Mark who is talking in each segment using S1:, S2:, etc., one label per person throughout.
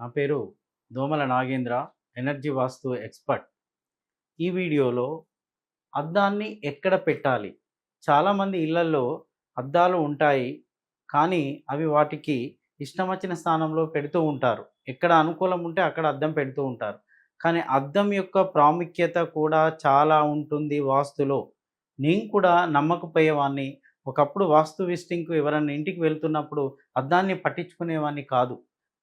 S1: నా పేరు దోమల నాగేంద్ర ఎనర్జీ వాస్తు ఎక్స్పర్ట్. ఈ వీడియోలో అద్దాన్ని ఎక్కడ పెట్టాలి? చాలామంది ఇళ్ళలో అద్దాలు ఉంటాయి కానీ అవి వాటికి ఇష్టం వచ్చిన స్థానంలో పెడుతూ ఉంటారు. ఎక్కడ అనుకూలం ఉంటే అక్కడ అద్దం పెడుతూ ఉంటారు. కానీ అద్దం యొక్క ప్రాముఖ్యత కూడా చాలా ఉంటుంది వాస్తులో. నేను కూడా నమ్మకపోయేవాడిని ఒకప్పుడు వాస్తు విస్టింగ్కు ఎవరైనా ఇంటికి వెళ్తున్నప్పుడు అద్దాన్ని పట్టించుకునేవాడిని కాదు.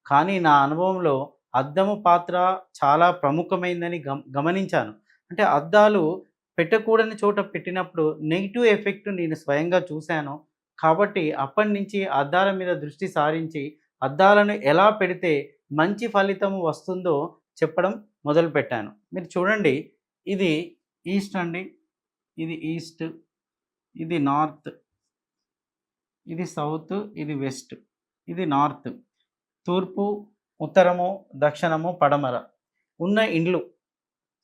S1: కానీ నా అనుభవంలో అద్దము పాత్ర చాలా ప్రముఖమైందని గమ గమనించాను. అంటే అద్దాలు పెట్టకూడని చోట పెట్టినప్పుడు నెగిటివ్ ఎఫెక్ట్ నేను స్వయంగా చూశాను. కాబట్టి అప్పటి నుంచి అద్దాల మీద దృష్టి సారించి అద్దాలను ఎలా పెడితే మంచి ఫలితం వస్తుందో చెప్పడం మొదలుపెట్టాను. మీరు చూడండి ఇది ఈస్ట్ అండి. ఇది ఈస్ట్ ఇది నార్త్. ఇది సౌత్ ఇది వెస్ట్. ఇది నార్త్. తూర్పు ఉత్తరము దక్షిణము పడమర ఉన్న ఇండ్లు.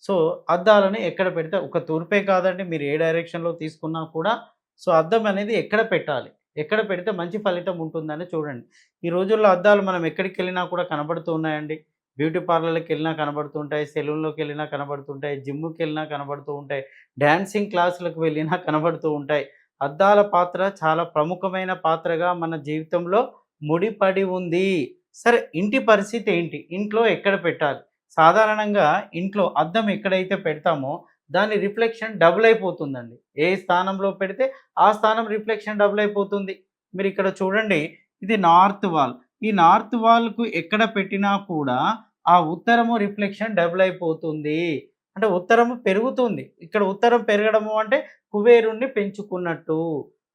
S1: సో అద్దాలని ఎక్కడ పెడితే ఒక తూర్పే కాదండి మీరు ఏ డైరెక్షన్లో తీసుకున్నా కూడా సో అద్దం అనేది ఎక్కడ పెట్టాలి? ఎక్కడ పెడితే మంచి ఫలితం ఉంటుందని చూడండి. ఈ రోజుల్లో అద్దాలు మనం ఎక్కడికి వెళ్ళినా కూడా కనబడుతూ ఉన్నాయండి. బ్యూటీ పార్లర్కి వెళ్ళినా కనబడుతుంటాయి సెలూన్లోకి వెళ్ళినా కనబడుతుంటాయి జిమ్కి వెళ్ళినా కనబడుతూ ఉంటాయి డ్యాన్సింగ్ క్లాసులకు వెళ్ళినా కనబడుతూ ఉంటాయి. అద్దాల పాత్ర చాలా ప్రముఖమైన పాత్రగా మన జీవితంలో ముడిపడి ఉంది. సరే ఇంటి పరిస్థితి ఏంటి? ఇంట్లో ఎక్కడ పెట్టాలి? సాధారణంగా ఇంట్లో అద్దం ఎక్కడైతే పెడతామో దాని రిఫ్లెక్షన్ డబుల్ అయిపోతుందండి. ఏ స్థానంలో పెడితే ఆ స్థానం రిఫ్లెక్షన్ డబుల్ అయిపోతుంది. మీరు ఇక్కడ చూడండి ఇది నార్త్ వాల్. ఈ నార్త్ వాల్కు ఎక్కడ పెట్టినా కూడా ఆ ఉత్తరము రిఫ్లెక్షన్ డబుల్ అయిపోతుంది. అంటే ఉత్తరము పెరుగుతుంది. ఇక్కడ ఉత్తరం పెరగడము అంటే కుబేరుణ్ణి పెంచుకున్నట్టు.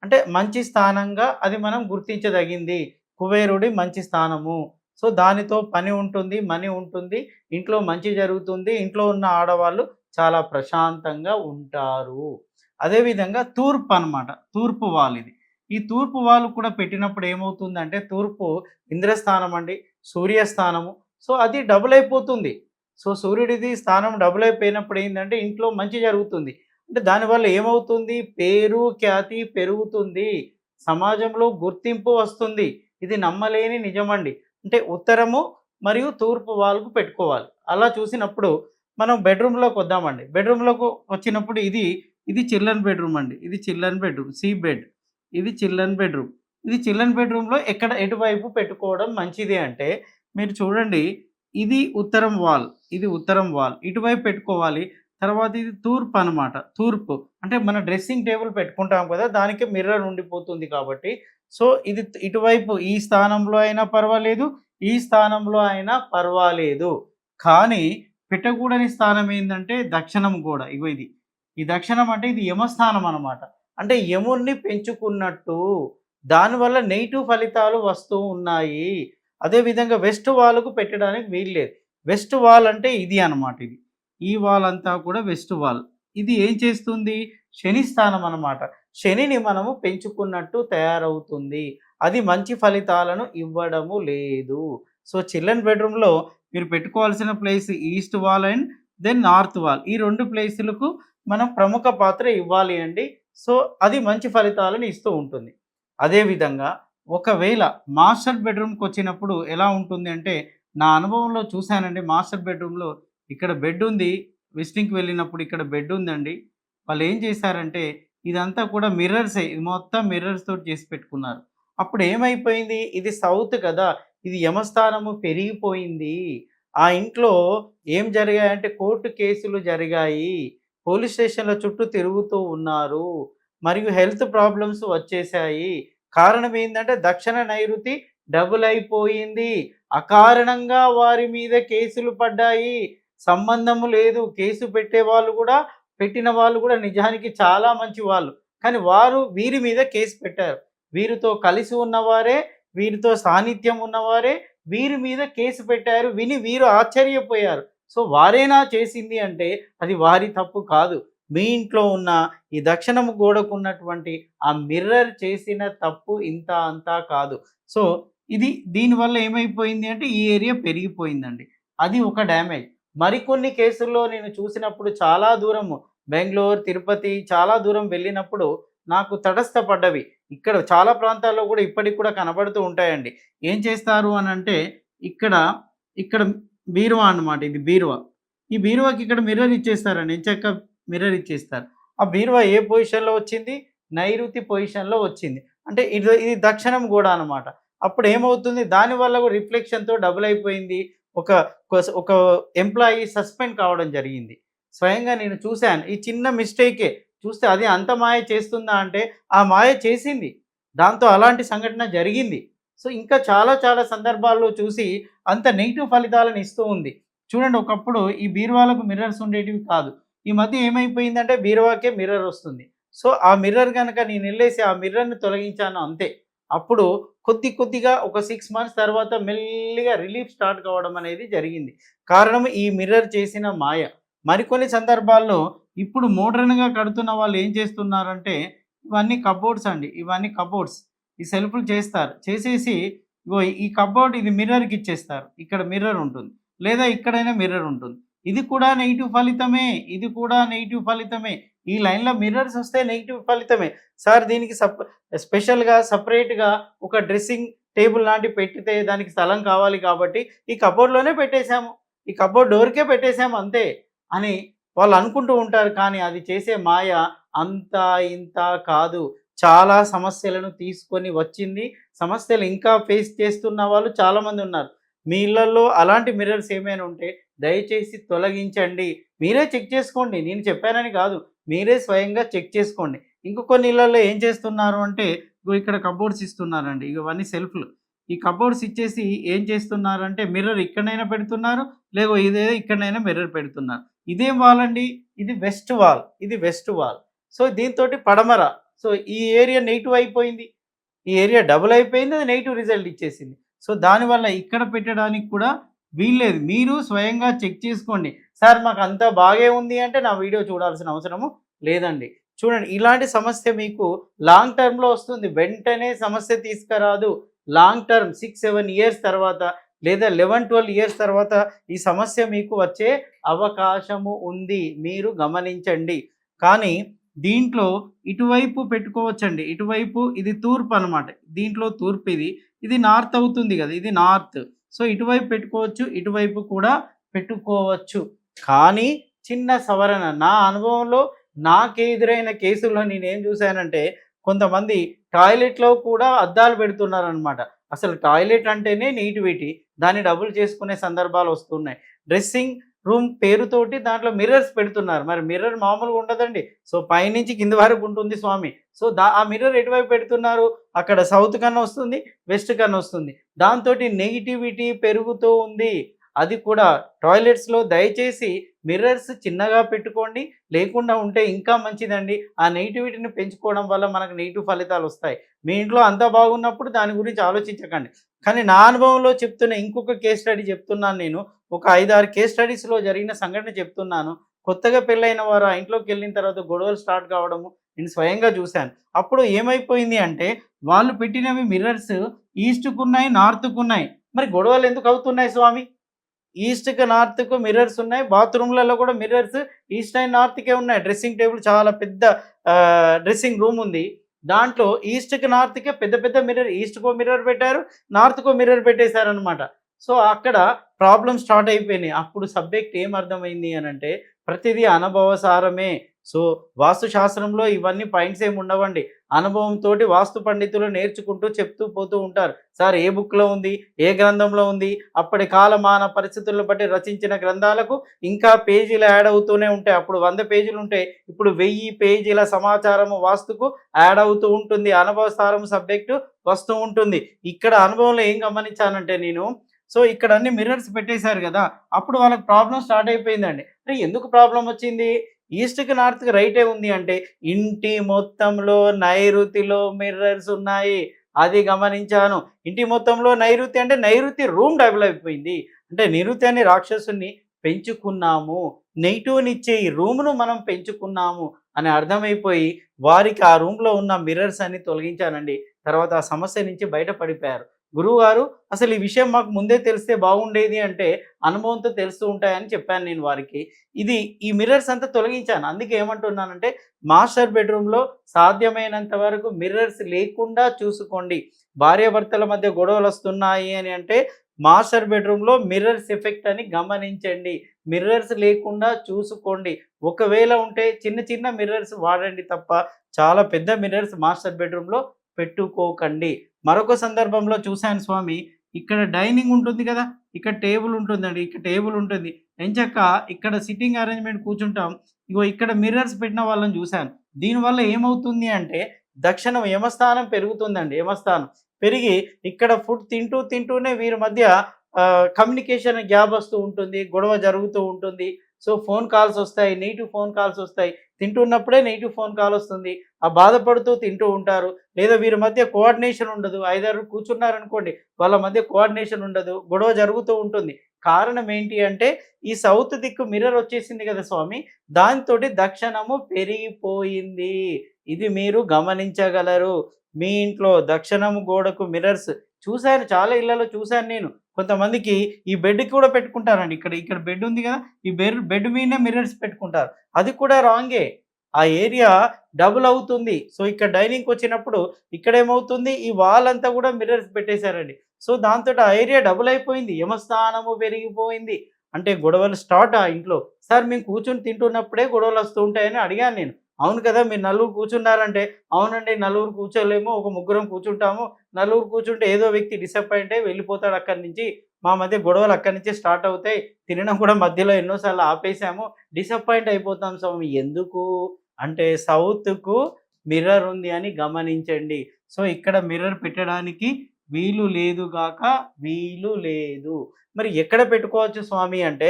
S1: అంటే మంచి స్థానంగా అది మనం గుర్తించదగింది. కుబేరుడి మంచి స్థానము. సో దానితో పని ఉంటుంది మనీ ఉంటుంది ఇంట్లో మంచి జరుగుతుంది ఇంట్లో ఉన్న ఆడవాళ్ళు చాలా ప్రశాంతంగా ఉంటారు. అదేవిధంగా తూర్పు అన్నమాట తూర్పు వాల్ ఇది. ఈ తూర్పు వాళ్ళు కూడా పెట్టినప్పుడు ఏమవుతుందంటే తూర్పు ఇంద్రస్థానం అండి సూర్యస్థానము. సో అది డబుల్ అయిపోతుంది. సో సూర్యుడిది స్థానం డబుల్ అయిపోయినప్పుడు ఏంటంటే ఇంట్లో మంచి జరుగుతుంది. అంటే దానివల్ల ఏమవుతుంది? పేరు ఖ్యాతి పెరుగుతుంది. సమాజంలో గుర్తింపు వస్తుంది. ఇది నమ్మలేని నిజమండి. అంటే ఉత్తరము మరియు తూర్పు వాల్కు పెట్టుకోవాలి. అలా చూసినప్పుడు మనం బెడ్రూమ్లోకి వద్దామండి. బెడ్రూమ్లోకి వచ్చినప్పుడు ఇది ఇది చిల్డ్రన్ బెడ్రూమ్ అండి. ఇది చిల్డ్రన్ బెడ్రూమ్ సీ బెడ్. ఇది చిల్డ్రన్ బెడ్రూమ్. ఇది చిల్డ్రన్ బెడ్రూమ్లో ఎక్కడ ఎటువైపు పెట్టుకోవడం మంచిది అంటే మీరు చూడండి ఇది ఉత్తరం వాల్ ఇది ఉత్తరం వాల్. ఇటువైపు పెట్టుకోవాలి తర్వాత ఇది తూర్పు అనమాట తూర్పు. అంటే మన డ్రెస్సింగ్ టేబుల్ పెట్టుకుంటాం కదా దానికి మిర్రర్ ఉండిపోతుంది కాబట్టి సో ఇది ఇటువైపు ఈ స్థానంలో అయినా పర్వాలేదు ఈ స్థానంలో అయినా పర్వాలేదు. కానీ పెట్టకూడని స్థానం ఏంటంటే దక్షిణం కూడా. ఇగో ఇది. ఈ దక్షిణం అంటే ఇది యమస్థానం అనమాట అంటే యముణ్ణి పెంచుకున్నట్టు దానివల్ల నెగిటివ్ ఫలితాలు వస్తూ ఉన్నాయి. అదేవిధంగా వెస్ట్ వాల్కు పెట్టడానికి వీల్లేదు వెస్ట్ వాల్ అంటే ఇది అనమాట ఇది. ఈ వాల్ అంతా కూడా వెస్ట్ వాల్ ఇది ఏం చేస్తుంది? శని స్థానం అనమాట శనిని మనము పెంచుకున్నట్టు తయారవుతుంది. అది మంచి ఫలితాలను ఇవ్వడము లేదు. సో చిల్డ్రన్ బెడ్రూమ్లో మీరు పెట్టుకోవాల్సిన place east wall and then north wall. ఈ రెండు ప్లేసులకు మనం ప్రముఖ పాత్ర ఇవ్వాలి అండి. సో అది మంచి ఫలితాలను ఇస్తూ ఉంటుంది. అదేవిధంగా ఒకవేళ మాస్టర్ బెడ్రూమ్కి వచ్చినప్పుడు ఎలా ఉంటుంది అంటే నా అనుభవంలో చూశానండి మాస్టర్ బెడ్రూమ్లో ఇక్కడ బెడ్ ఉంది. విజిటింగ్కి వెళ్ళినప్పుడు ఇక్కడ బెడ్ ఉందండి. వాళ్ళు ఏం చేశారంటే ఇదంతా కూడా మిర్రర్స్ ఇది మొత్తం మిర్రర్స్ తోటి చేసి పెట్టుకున్నారు. అప్పుడు ఏమైపోయింది? ఇది సౌత్ కదా. ఇది యమస్థానము పెరిగిపోయింది. ఆ ఇంట్లో ఏం జరిగాయంటే కోర్టు కేసులు జరిగాయి. పోలీస్ స్టేషన్ల చుట్టూ తిరుగుతూ ఉన్నారు. మరియు హెల్త్ ప్రాబ్లమ్స్ వచ్చేసాయి కారణం ఏంటంటే దక్షిణ నైరుతి డబుల్ అయిపోయింది. అకారణంగా వారి మీద కేసులు పడ్డాయి. సంబంధము లేదు. కేసు పెట్టే వాళ్ళు కూడా పెట్టిన వాళ్ళు కూడా నిజానికి చాలా మంచి వాళ్ళు. కానీ వారు వీరి మీద కేసు పెట్టారు. వీరితో కలిసి ఉన్నవారే వీరితో సాన్నిధ్యం ఉన్నవారే వీరి మీద కేసు పెట్టారు విని వీరు ఆశ్చర్యపోయారు. సో వారేనా చేసింది అంటే అది వారి తప్పు కాదు. మీ ఇంట్లో ఉన్న ఈ దక్షిణము గోడకున్నటువంటి ఆ మిర్రర్ చేసిన తప్పు ఇంత అంతా కాదు. సో ఇది దీనివల్ల ఏమైపోయింది అంటే ఈ ఏరియా పెరిగిపోయిందండి. అది ఒక డ్యామేజ్. మరికొన్ని కేసుల్లో నేను చూసినప్పుడు చాలా దూరము బెంగళూరు తిరుపతి చాలా దూరం వెళ్ళినప్పుడు నాకు తటస్థపడ్డవి. ఇక్కడ చాలా ప్రాంతాల్లో కూడా ఇప్పటికి కూడా కనబడుతూ ఉంటాయండి. ఏం చేస్తారు అని అంటే ఇక్కడ ఇక్కడ బీరువా అన్నమాట ఇది బీరువా. ఈ బీరువాకి ఇక్కడ మిర్రర్ ఇచ్చేస్తారండి. ఎంచక్క మిర్రర్ ఇచ్చేస్తారు. ఆ బీరువా ఏ పొజిషన్లో వచ్చింది? నైరుతి పొజిషన్లో వచ్చింది. అంటే ఇది ఇది దక్షిణం కూడా అన్నమాట. అప్పుడు ఏమవుతుంది? దానివల్ల కూడా రిఫ్లెక్షన్తో డబుల్ అయిపోయింది. ఒక ఒక- ఎంప్లాయీ సస్పెండ్ కావడం జరిగింది. స్వయంగా నేను చూశాను. ఈ చిన్న మిస్టేకే చూస్తే అది అంత మాయ చేస్తుందా అంటే ఆ మాయ చేసింది. దాంతో అలాంటి సంఘటన జరిగింది. సో ఇంకా చాలా చాలా సందర్భాల్లో చూసి అంత నెగిటివ్ ఫలితాలను ఇస్తూ ఉంది. చూడండి ఒకప్పుడు ఈ బీరువాలకు మిర్రర్స్ ఉండేటివి కాదు. ఈ మధ్య ఏమైపోయిందంటే బీరువాకే మిర్రర్ వస్తుంది. సో ఆ మిర్రర్ కనుక నేను వెళ్ళేసి ఆ మిర్రర్ని తొలగించాను అంతే. అప్పుడు కొద్ది కొద్దిగా ఒక సిక్స్ మంత్స్ తర్వాత మెల్లిగా రిలీఫ్ స్టార్ట్ కావడం అనేది జరిగింది. కారణం ఈ మిర్రర్ చేసిన మాయ. మరికొన్ని సందర్భాల్లో ఇప్పుడు మోడర్న్గా కడుతున్న వాళ్ళు ఏం చేస్తున్నారంటే ఇవన్నీ కబోర్డ్స్ అండి. ఇవన్నీ కబోర్డ్స్ ఈ సెల్ఫ్లు చేస్తారు. చేసేసి ఇగో ఈ కబోర్డ్ ఇది మిర్రర్కి ఇచ్చేస్తారు. ఇక్కడ మిర్రర్ ఉంటుంది. లేదా ఇక్కడైనా మిర్రర్ ఉంటుంది. ఇది కూడా నెగిటివ్ ఫలితమే ఇది కూడా నెగిటివ్ ఫలితమే. ఈ లైన్లో మిర్రర్స్ వస్తే నెగిటివ్ ఫలితమే. సార్ దీనికి సప్ స్పెషల్గా సపరేట్గా ఒక డ్రెస్సింగ్ టేబుల్ లాంటి పెట్టితే దానికి స్థలం కావాలి కాబట్టి ఈ కబోర్డ్లోనే పెట్టేశాము. ఈ కబోర్డ్ డోర్కే పెట్టేశాము అంతే అని వాళ్ళు అనుకుంటూ ఉంటారు కానీ అది చేసే మాయ అంత ఇంత కాదు. చాలా సమస్యలను తీసుకొని వచ్చింది. సమస్యలు ఇంకా ఫేస్ చేస్తున్న వాళ్ళు చాలామంది ఉన్నారు. మీ ఇళ్ళలో అలాంటి మిర్రర్స్ ఏమైనా ఉంటే దయచేసి తొలగించండి. మీరే చెక్ చేసుకోండి. నేను చెప్పానని కాదు. మీరే స్వయంగా చెక్ చేసుకోండి. ఇంకో కొన్ని ఇళ్ళలో ఏం చేస్తున్నారు అంటే ఇక్కడ కబోర్డ్స్ ఇస్తున్నారండి. ఇవన్నీ సెల్ఫ్లు. ఈ కబోర్డ్స్ ఇచ్చేసి ఏం చేస్తున్నారంటే మిర్రర్ ఇక్కడైనా పెడుతున్నారు లేదో ఇదే ఇక్కడైనా మిర్రర్ పెడుతున్నారు. ఇదేం వాల్ అండి? ఇది వెస్ట్ వాల్. ఇది వెస్ట్ వాల్. సో దీంతో పడమర. సో ఈ ఏరియా నెగిటివ్ అయిపోయింది. ఈ ఏరియా డబుల్ అయిపోయింది. అది నెగిటివ్ రిజల్ట్ ఇచ్చేసింది. సో దానివల్ల ఇక్కడ పెట్టడానికి కూడా వీల్లేదు. మీరు స్వయంగా చెక్ చేసుకోండి. సార్ మాకు అంతా బాగే ఉంది అంటే నా వీడియో చూడాల్సిన అవసరము లేదండి. చూడండి ఇలాంటి సమస్య మీకు లాంగ్ టర్మ్లో వస్తుంది. వెంటనే సమస్య తీసుకురాదు. Long term six seven years తర్వాత లేదా లెవెన్ ట్వెల్వ్ ఇయర్స్ తర్వాత ఈ సమస్య మీకు వచ్చే అవకాశము ఉంది. మీరు గమనించండి. కానీ దీంట్లో ఇటువైపు పెట్టుకోవచ్చండి. ఇటువైపు ఇది తూర్పు అనమాట దీంట్లో తూర్పు ఇది. ఇది నార్త్ అవుతుంది కదా. ఇది నార్త్. సో ఇటువైపు పెట్టుకోవచ్చు ఇటువైపు కూడా పెట్టుకోవచ్చు. కానీ చిన్న సవరణ నా అనుభవంలో నాకు ఎదురైన కేసుల్లో నేనేం చూశానంటే కొంతమంది టాయిలెట్లో కూడా అద్దాలు పెడుతున్నారనమాట అసలు టాయిలెట్ అంటేనే నీటివిటి దాన్ని డబుల్ చేసుకునే సందర్భాలు వస్తున్నాయి. డ్రెస్సింగ్ రూమ్ పేరుతోటి దాంట్లో మిర్రర్స్ పెడుతున్నారు. మరి మిర్రర్ మామూలుగా ఉండదండి. సో పైనుంచి కింద వరకు ఉంటుంది స్వామి. సో దా ఆ మిర్రర్ ఎటువైపు పెడుతున్నారు? అక్కడ సౌత్ కన్నా వస్తుంది వెస్ట్ కన్నా వస్తుంది. దాంతో నెగిటివిటీ పెరుగుతూ ఉంది. అది కూడా టాయిలెట్స్లో దయచేసి మిర్రర్స్ చిన్నగా పెట్టుకోండి. లేకుండా ఉంటే ఇంకా మంచిదండి. ఆ నెగిటివిటీని పెంచుకోవడం వల్ల మనకు నెగిటివ్ ఫలితాలు వస్తాయి. మీ ఇంట్లో అంతా బాగున్నప్పుడు దాని గురించి ఆలోచించకండి. కానీ నా అనుభవంలో చెప్తున్న ఇంకొక కేస్ స్టడీ చెప్తున్నాను నేను. ఒక ఐదారు కేస్ స్టడీస్లో జరిగిన సంఘటన చెప్తున్నాను. కొత్తగా పెళ్ళైన వారు ఆ ఇంట్లోకి వెళ్ళిన తర్వాత గొడవలు స్టార్ట్ కావడము నేను స్వయంగా చూశాను. అప్పుడు ఏమైపోయింది అంటే వాళ్ళు పెట్టినవి మిర్రర్స్ ఈస్ట్కు ఉన్నాయి నార్త్కు ఉన్నాయి. మరి గొడవలు ఎందుకు అవుతున్నాయి స్వామి? ఈస్ట్కి నార్త్కు మిర్రర్స్ ఉన్నాయి. బాత్రూమ్లలో కూడా మిర్రర్స్ ఈస్ట్ అండ్ నార్త్కే ఉన్నాయి. డ్రెస్సింగ్ టేబుల్ చాలా పెద్ద డ్రెస్సింగ్ రూమ్ ఉంది. దాంట్లో ఈస్ట్కి నార్త్కే పెద్ద పెద్ద మిర్రర్ ఈస్ట్కో మిర్రర్ పెట్టారు నార్త్కో మిర్రర్ పెట్టేశారనమాట సో అక్కడ ప్రాబ్లమ్ స్టార్ట్ అయిపోయినాయి. అప్పుడు సబ్జెక్ట్ ఏం అర్థమైంది అని అంటే ప్రతిదీ అనుభవసారమే. సో వాస్తు శాస్త్రంలో ఇవన్నీ పాయింట్స్ ఏమి ఉండవండి. అనుభవంతో వాస్తు పండితులు నేర్చుకుంటూ చెప్తూ పోతూ ఉంటారు. సార్ ఏ బుక్లో ఉంది? ఏ గ్రంథంలో ఉంది? అప్పటి కాలమాన పరిస్థితులను బట్టి రచించిన గ్రంథాలకు ఇంకా పేజీలు యాడ్ అవుతూనే ఉంటాయి. అప్పుడు వంద పేజీలు ఉంటాయి ఇప్పుడు వెయ్యి పేజీల సమాచారము వాస్తుకు యాడ్ అవుతూ ఉంటుంది. అనుభవసారం సబ్జెక్టు వస్తూ ఉంటుంది. ఇక్కడ అనుభవంలో ఏం గమనించానంటే నేను సో ఇక్కడ అన్ని మిర్రర్స్ పెట్టేశారు కదా అప్పుడు వాళ్ళకి ప్రాబ్లం స్టార్ట్ అయిపోయిందండి. అరే ఎందుకు ప్రాబ్లం వచ్చింది? ఈస్ట్కి నార్త్కి రైటే ఉంది అంటే ఇంటి మొత్తంలో నైరుతిలో మిర్రర్స్ ఉన్నాయి. అది గమనించాను. ఇంటి మొత్తంలో నైరుతి అంటే నైరుతి రూమ్ డబుల్ అయిపోయింది. అంటే నిరుతి అనే రాక్షసుని పెంచుకున్నాము. నెగిటివ్నిచ్చే ఈ రూమ్ను మనం పెంచుకున్నాము అని అర్థమైపోయి వారికి ఆ రూమ్లో ఉన్న మిర్రర్స్ అన్ని తొలగించానండి తర్వాత ఆ సమస్య నుంచి బయటపడిపోయారు. గురువు గారు అసలు ఈ విషయం మాకు ముందే తెలిస్తే బాగుండేది అంటే అనుభవంతో తెలుస్తూ ఉంటాయని చెప్పాను నేను వారికి. ఇది ఈ మిర్రర్స్ అంతా తొలగించాను. అందుకే ఏమంటున్నానంటే మాస్టర్ బెడ్రూమ్లో సాధ్యమైనంత వరకు మిర్రర్స్ లేకుండా చూసుకోండి. భార్యాభర్తల మధ్య గొడవలు వస్తున్నాయి అని అంటే మాస్టర్ బెడ్రూమ్లో మిర్రర్స్ ఎఫెక్ట్ అని గమనించండి. మిర్రర్స్ లేకుండా చూసుకోండి. ఒకవేళ ఉంటే చిన్న చిన్న మిర్రర్స్ వాడండి తప్ప చాలా పెద్ద మిర్రర్స్ మాస్టర్ బెడ్రూమ్లో పెట్టుకోకండి. మరొక సందర్భంలో చూశాను స్వామి ఇక్కడ డైనింగ్ ఉంటుంది కదా ఇక్కడ టేబుల్ ఉంటుందండి ఇక్కడ టేబుల్ ఉంటుంది. ఎంచక్క ఇక్కడ సిట్టింగ్ అరేంజ్మెంట్ కూర్చుంటాం. ఇగో ఇక్కడ మిర్రర్స్ పెట్టిన వాళ్ళని చూశాను. దీనివల్ల ఏమవుతుంది అంటే దక్షిణం యమస్థానం పెరుగుతుందండి యమస్థానం. పెరిగి ఇక్కడ ఫుడ్ తింటూ తింటూనే వీరి మధ్య కమ్యూనికేషన్ గ్యాప్ వస్తూ ఉంటుంది గొడవ జరుగుతూ ఉంటుంది. సో ఫోన్ కాల్స్ వస్తాయి నెగిటివ్ ఫోన్ కాల్స్ వస్తాయి. తింటున్నప్పుడే నెగిటివ్ ఫోన్ కాల్ వస్తుంది. ఆ బాధపడుతూ తింటూ ఉంటారు. లేదా వీరి మధ్య కోఆర్డినేషన్ ఉండదు. ఐదారు కూర్చున్నారనుకోండి వాళ్ళ మధ్య కోఆర్డినేషన్ ఉండదు. గొడవ జరుగుతూ ఉంటుంది. కారణం ఏంటి అంటే ఈ సౌత్ దిక్కు మిర్రర్ వచ్చేసింది కదా స్వామి దాంతో దక్షిణము పెరిగిపోయింది. ఇది మీరు గమనించగలరు. మీ ఇంట్లో దక్షిణము గోడకు మిర్రర్స్ చూశాను చాలా ఇళ్ళలో చూశాను నేను. కొంతమందికి ఈ బెడ్కి కూడా పెట్టుకుంటారండి. ఇక్కడ ఇక్కడ బెడ్ ఉంది కదా ఈ బెడ్ బెడ్ మీదనే మిర్రర్స్ పెట్టుకుంటారు. అది కూడా రాంగే ఆ ఏరియా డబుల్ అవుతుంది. సో ఇక్కడ డైనింగ్కి వచ్చినప్పుడు ఇక్కడ ఏమవుతుంది ఈ వాల్ అంతా కూడా మిర్రర్స్ పెట్టేశారండి. సో దాంతో ఆ ఏరియా డబుల్ అయిపోయింది. యమస్థానము పెరిగిపోయింది. అంటే గొడవలు స్టార్ట్ ఆ ఇంట్లో. సార్ మేము కూర్చొని తింటున్నప్పుడే గొడవలు వస్తూ ఉంటాయని అడిగాను నేను. అవును కదా మీరు నలుగురు కూర్చున్నారంటే అవునండి నలుగురు కూర్చోలేము ఒక ముగ్గురం కూర్చుంటాము. నలుగురు కూర్చుంటే ఏదో వ్యక్తి డిసప్పాయింట్ అయ్యి వెళ్ళిపోతాడు అక్కడి నుంచి. మా మధ్య గొడవలు అక్కడి నుంచి స్టార్ట్ అవుతాయి. తినడం కూడా మధ్యలో ఎన్నోసార్లు ఆపేసాము డిసప్పాయింట్ అయిపోతాం స్వామి. ఎందుకు? అంటే సౌత్కు మిర్రర్ ఉంది అని గమనించండి. సో ఇక్కడ మిర్రర్ పెట్టడానికి వీలు లేదు గాక వీలు లేదు. మరి ఎక్కడ పెట్టుకోవచ్చు స్వామి అంటే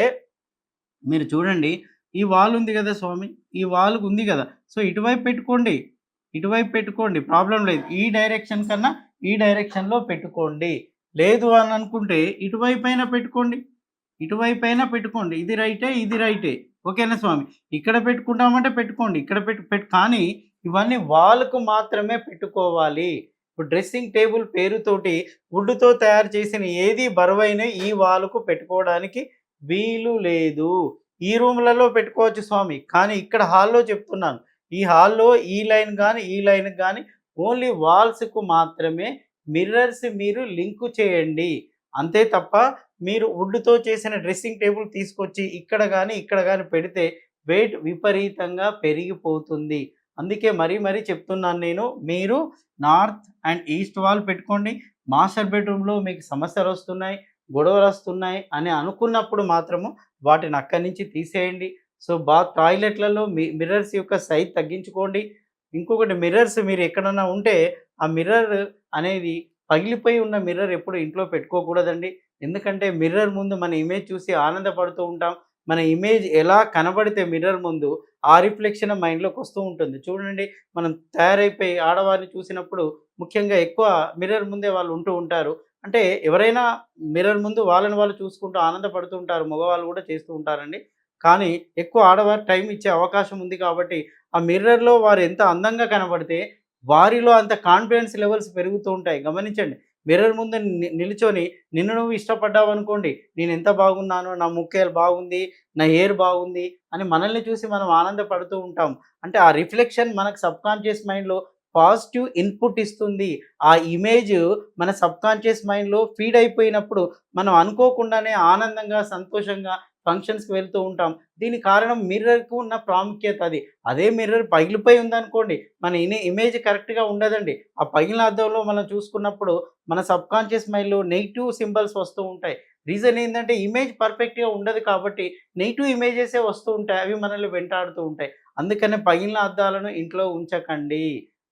S1: మీరు చూడండి ఈ వాల్ ఉంది కదా స్వామి? ఈ వాల్ ఉంది కదా. సో ఇటువైపు పెట్టుకోండి. ఇటువైపు పెట్టుకోండి. ప్రాబ్లం లేదు. ఈ డైరెక్షన్ కన్నా ఈ డైరెక్షన్లో పెట్టుకోండి. లేదు అని అనుకుంటే ఇటువైపు అయినా పెట్టుకోండి. ఇటువైపు అయినా పెట్టుకోండి. ఇది రైటే ఇది రైటే. ఓకేనా స్వామి? ఇక్కడ పెట్టుకుంటామంటే పెట్టుకోండి. ఇక్కడ పెట్టు పెట్టు. కానీ ఇవన్నీ వాల్కు మాత్రమే పెట్టుకోవాలి. ఇప్పుడు డ్రెస్సింగ్ టేబుల్ పేరుతోటి వుడ్తో తయారు చేసిన ఏది బరువైన ఈ వాళ్ళకు పెట్టుకోవడానికి వీలు లేదు. ఈ రూమ్లలో పెట్టుకోవచ్చు స్వామి. కానీ ఇక్కడ హాల్లో చెప్తున్నాను. ఈ హాల్లో ఈ లైన్ కానీ ఈ లైన్ కానీ ఓన్లీ వాల్స్కు మాత్రమే మిర్రర్స్ మీరు లింకు చేయండి. అంతే తప్ప మీరు వుడ్తో చేసిన డ్రెస్సింగ్ టేబుల్ తీసుకొచ్చి ఇక్కడ కానీ ఇక్కడ కానీ పెడితే వెయిట్ విపరీతంగా పెరిగిపోతుంది. అందుకే మరీ మరీ చెప్తున్నాను నేను మీరు నార్త్ అండ్ ఈస్ట్ వాల్ పెట్టుకోండి. మాస్టర్ బెడ్రూమ్లో మీకు సమస్యలు వస్తున్నాయి. గొడవలు వస్తున్నాయి అని అనుకున్నప్పుడు మాత్రము వాటిని అక్కడి నుంచి తీసేయండి. సో బా టాయిలెట్లలో మీ మిర్రర్స్ యొక్క సైజ్ తగ్గించుకోండి. ఇంకొకటి మిర్రర్స్ మీరు ఎక్కడన్నా ఉంటే ఆ మిర్రర్ అనేది పగిలిపోయి ఉన్న మిర్రర్ ఎప్పుడు ఇంట్లో పెట్టుకోకూడదండి. ఎందుకంటే మిర్రర్ ముందు మన ఇమేజ్ చూసి ఆనందపడుతూ ఉంటాం. మన ఇమేజ్ ఎలా కనబడితే మిర్రర్ ముందు ఆ రిఫ్లెక్షన్ మైండ్లోకి వస్తూ ఉంటుంది. చూడండి మనం తయారైపోయి ఆడవారిని చూసినప్పుడు ముఖ్యంగా ఎక్కువ మిర్రర్ ముందే వాళ్ళు ఉంటూ ఉంటారు. అంటే ఎవరైనా మిర్రర్ ముందు వాళ్ళని వాళ్ళు చూసుకుంటూ ఆనందపడుతూ ఉంటారు మగవాళ్ళు కూడా చేస్తూ ఉంటారండి. కానీ ఎక్కువ ఆడవారు టైం ఇచ్చే అవకాశం ఉంది కాబట్టి ఆ మిర్రర్లో వారు ఎంత అందంగా కనబడితే వారిలో అంత కాన్ఫిడెన్స్ లెవెల్స్ పెరుగుతూ ఉంటాయి. గమనించండి మిర్రర్ ముందు నిలుచొని నిల్చొని నిన్ను నువ్వు ఇష్టపడ్డావు అనుకోండి నేను ఎంత బాగున్నాను నా ముక్కేలు బాగుంది నా హెయిర్ బాగుంది అని మనల్ని చూసి మనం ఆనందపడుతూ ఉంటాం. అంటే ఆ రిఫ్లెక్షన్ మనకు సబ్కాన్షియస్ మైండ్లో పాజిటివ్ ఇన్పుట్ ఇస్తుంది. ఆ ఇమేజ్ మన సబ్ కాన్షియస్ మైండ్లో ఫీడ్ అయిపోయినప్పుడు మనం అనుకోకుండానే ఆనందంగా సంతోషంగా ఫంక్షన్స్కి వెళ్తూ ఉంటాం. దీని కారణం మిర్రర్కు ఉన్న ప్రాముఖ్యత అది. అదే మిర్రర్ పగిలిపోయి ఉందనుకోండి మన ఇనే ఇమేజ్ కరెక్ట్గా ఉండదండి. ఆ పగిలిన అద్దంలో మనం చూసుకున్నప్పుడు మన సబ్ కాన్షియస్ మైండ్లో నెగిటివ్ సింబల్స్ వస్తూ ఉంటాయి. రీజన్ ఏంటంటే ఇమేజ్ పర్ఫెక్ట్గా ఉండదు కాబట్టి నెగిటివ్ ఇమేజెసే వస్తూ ఉంటాయి. అవి మనల్ని వెంటాడుతూ ఉంటాయి. అందుకనే పగిలిన అద్దాలను ఇంట్లో ఉంచకండి.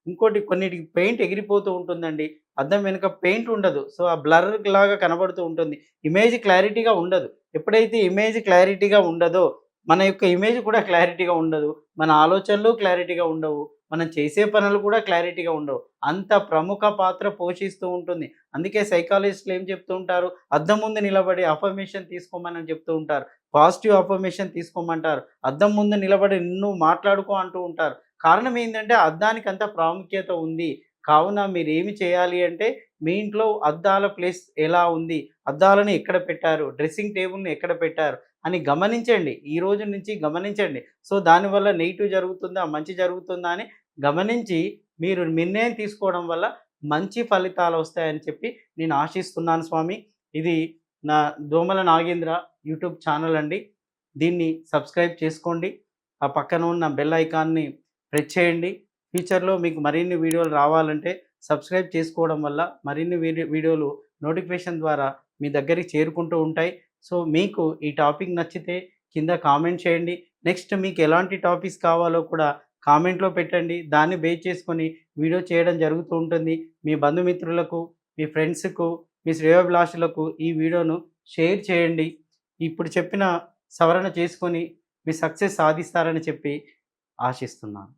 S1: ఇంకోటి కొన్నిటికి పెయింట్ ఎగిరిపోతూ ఉంటుందండి. అద్దం వెనుక పెయింట్ ఉండదు. సో ఆ బ్లర్ లాగా కనబడుతూ ఉంటుంది. ఇమేజ్ క్లారిటీగా ఉండదు. ఎప్పుడైతే ఇమేజ్ క్లారిటీగా ఉండదో మన యొక్క ఇమేజ్ కూడా క్లారిటీగా ఉండదు. మన ఆలోచనలు క్లారిటీగా ఉండవు. మనం చేసే పనులు కూడా క్లారిటీగా ఉండవు. అంత ప్రముఖ పాత్ర పోషిస్తూ ఉంటుంది. అందుకే సైకాలజిస్టులు ఏం చెప్తూ ఉంటారు? అద్దం ముందు నిలబడి అఫర్మేషన్ తీసుకోమని చెప్తూ ఉంటారు. పాజిటివ్ అఫర్మేషన్ తీసుకోమంటారు. అద్దం ముందు నిలబడి నిన్ను మాట్లాడుకో అంటూ ఉంటారు. కారణం ఏంటంటే అద్దానికి అంత ప్రాముఖ్యత ఉంది. కావున మీరు ఏమి చేయాలి అంటే మీ ఇంట్లో అద్దాల ప్లేస్ ఎలా ఉంది? అద్దాలను ఎక్కడ పెట్టారు? డ్రెస్సింగ్ టేబుల్ని ఎక్కడ పెట్టారు? అని గమనించండి. ఈ రోజు నుంచి గమనించండి. సో దానివల్ల నెగిటివ్ జరుగుతుందా? మంచి జరుగుతుందా? అని గమనించి మీరు నిర్ణయం తీసుకోవడం వల్ల మంచి ఫలితాలు వస్తాయని చెప్పి నేను ఆశిస్తున్నాను స్వామి. ఇది నా దోమల నాగేంద్ర యూట్యూబ్ ఛానల్ అండి. దీన్ని సబ్స్క్రైబ్ చేసుకోండి. ఆ పక్కన ఉన్న బెల్ ఐకాన్ని ప్రెస్ చేయండి. ఫ్యూచర్లో మీకు మరిన్ని వీడియోలు రావాలంటే సబ్స్క్రైబ్ చేసుకోవడం వల్ల మరిన్ని వీడియో వీడియోలు నోటిఫికేషన్ ద్వారా మీ దగ్గరికి చేరుకుంటూ ఉంటాయి. సో మీకు ఈ టాపిక్ నచ్చితే కింద కామెంట్ చేయండి. నెక్స్ట్ మీకు ఎలాంటి టాపిక్స్ కావాలో కూడా కామెంట్లో పెట్టండి. దాన్ని బేస్ చేసుకొని వీడియో చేయడం జరుగుతూ ఉంటుంది. మీ బంధుమిత్రులకు మీ ఫ్రెండ్స్కు మీ శ్రేయోభిలాషులకు ఈ వీడియోను షేర్ చేయండి. ఇప్పుడు చెప్పిన సవరణ చేసుకొని మీ సక్సెస్ సాధిస్తారని చెప్పి ఆశిస్తున్నాను.